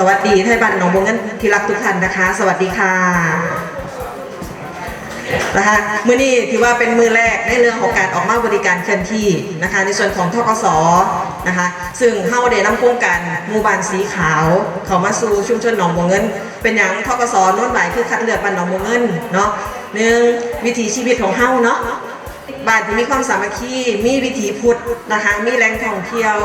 สวัสดีไทยบ้านหนองบัวเงินที่รักทุกท่านนะคะ สวัสดีค่ะนะคะมือนี้ถือว่าเป็นมือแรกในเรื่องของการออกมาบริการเคลื่อนที่นะคะ ในส่วนของทกสนะคะ ซึ่งเฮาได้ำโครงการหมู่บ้านสีขาว เขามาสู่ชุมชนหนองบัวเงิน เป็นอย่างทกสโน้นหลายคือคัดเลือกบ้านหนองบัวเงินเนาะหนึ่งวิถีชีวิตของเฮาเนาะ บ้านที่มีความสามัคคีมีวิถีพุทธนะคะ มีแหล่งท่องเที่ยว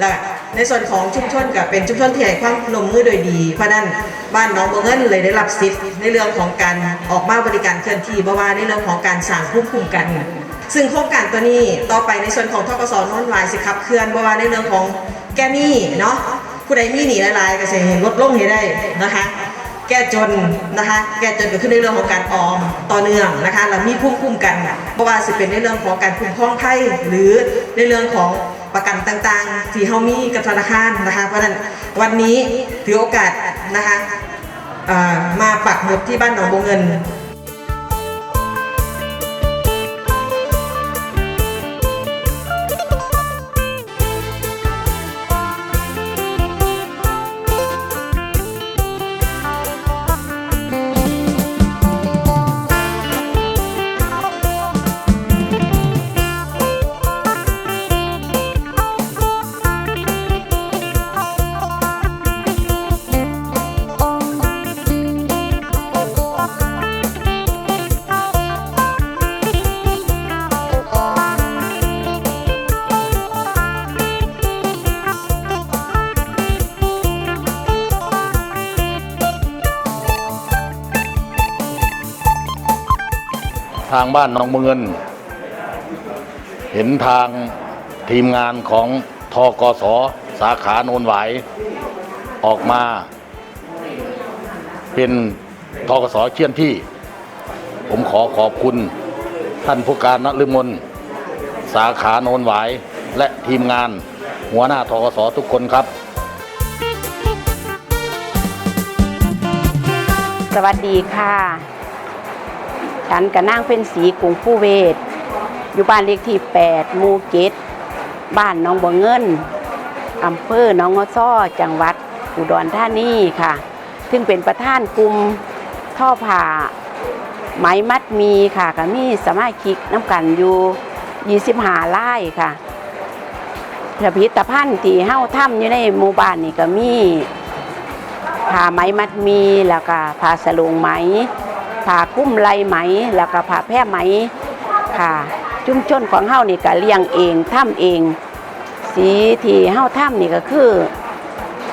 และในส่วนของชุมชนกับเป็นชุมชนที่ให้ความร่วมมือโดยดี เพราะนั้นบ้านน้องบัวเงินเลยได้รับสิทธิ์ในเรื่องของการออกมาบริการเคลื่อนที่เพราะว่าในเรื่องของการสร้างภูมิคุ้มกัน ซึ่งโครงการตัวนี้ต่อไปในส่วนของทกสโน้นวายสิครับเคลื่อนเพราะว่าในเรื่องของแก้หนี้เนาะผู้ใดมีหนีหลายๆก็จะเห็นลดลงให้ได้นะคะ แก้จนนะคะแก้จนก็คือในเรื่องของการออมต่อเนื่องนะคะเรามีภูมิคุ้มกันเพราะว่าสิเป็นในเรื่องของการคุ้มครองไพ่หรือในเรื่องของประกันต่างๆ ที่เฮามีกับธนาคารนะคะเพราะฉะนั้นวันนี้ถือโอกาสนะคะมาปักหมุดที่บ้านหนองบัวเงิน ทางบ้านหนองบัวเงิน เห็นทางทีมงานของทกสสาขาโนนหวายออกมา เป็นทกสเชี่ยนที่ ผมขอขอบคุณท่านผู้การนฤมลสาขาโนนหวายและทีมงานหัวหน้าทกสทุกคนครับ สวัสดีค่ะ ฉันกับนางเป็นสีกรุงผู้เวทอยู่บ้านเลขที่ 8 หมู่เกตบ้านน้องบัวเงินอำเภอหนองงอซ้อจังหวัดอุดรธานีค่ะ ซึ่งเป็นประธานกลุ่มท่อผ่าไหมมัดมีค่ะก็มีสมาชิกน้ำกันอยู่25ไร่ค่ะผลิตภัณฑ์ที่เฮาทำอยู่ในหมู่บ้านนี่ก็มีผ้าไหมมัดมีแล้วก็ผ้าสลงไหม ผ้าคุ้มไหลไหม แล้วก็ผ้าแพร่ไหมค่ะชุมชนของเฮานี่ก็เลี้ยงเองทำเอง สีที่เฮาทำนี่ก็คือ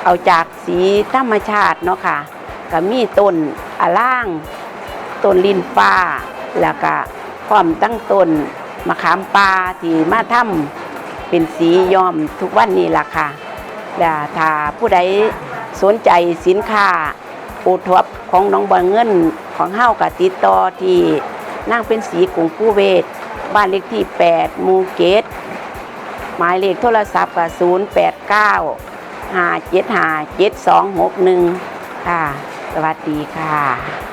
เอาจากสีธรรมชาติเนาะค่ะก็มีต้นอะล่างต้นลินฟ้า แล้วก็พร้อมตั้งต้นมะขามปลาที่มาทำเป็นสีย้อมทุกวันนี้ล่ะค่ะแล้วถ้าผู้ใดสนใจสินค้าโอท็อป ของน้องบางเงินของเฮากับติดต่อที่นั่งเป็นสีกรุงผู้เวทบ้านเลขที่ 8 มูเกต หมายเลขโทรศัพท์กับ089 575 7261 ค่ะ สวัสดีค่ะ